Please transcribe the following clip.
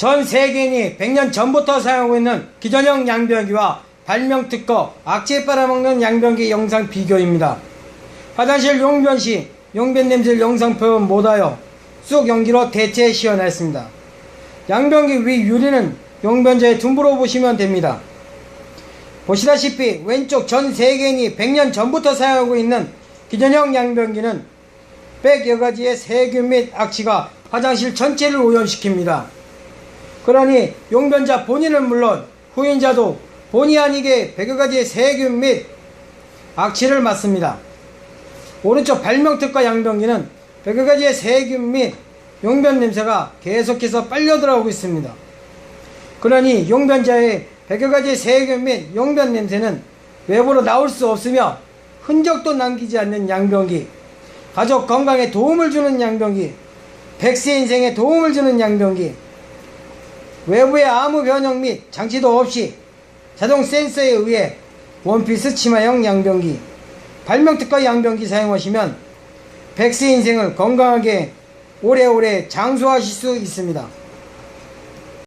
전 세계인이 100년 전부터 사용하고 있는 기존형 양변기와 발명 특허 악취에 빨아먹는 양변기 영상 비교입니다. 화장실 용변 시 용변 냄새를 영상 표현 못하여 쑥 연기로 대체 시연했습니다. 양변기 위 유리는 용변자의 tum부로 보시면 됩니다. 보시다시피 왼쪽 전 세계인이 100년 전부터 사용하고 있는 기존형 양변기는 100여 가지의 세균 및 악취가 화장실 전체를 오염시킵니다. 그러니 용변자 본인은 물론 후인자도 본의 아니게 100여 가지의 세균 및 악취를 맡습니다. 오른쪽 발명특허 양변기는 100여 가지의 세균 및 용변 냄새가 계속해서 빨려 들어오고 있습니다. 그러니 용변자의 100여 가지의 세균 및 용변 냄새는 외부로 나올 수 없으며 흔적도 남기지 않는 양변기, 가족 건강에 도움을 주는 양변기, 백세 인생에 도움을 주는 양변기, 외부의 아무 변형 및 장치도 없이 자동 센서에 의해 원피스 치마형 양변기, 발명특허 양변기 사용하시면 백세 인생을 건강하게 오래오래 장수하실 수 있습니다.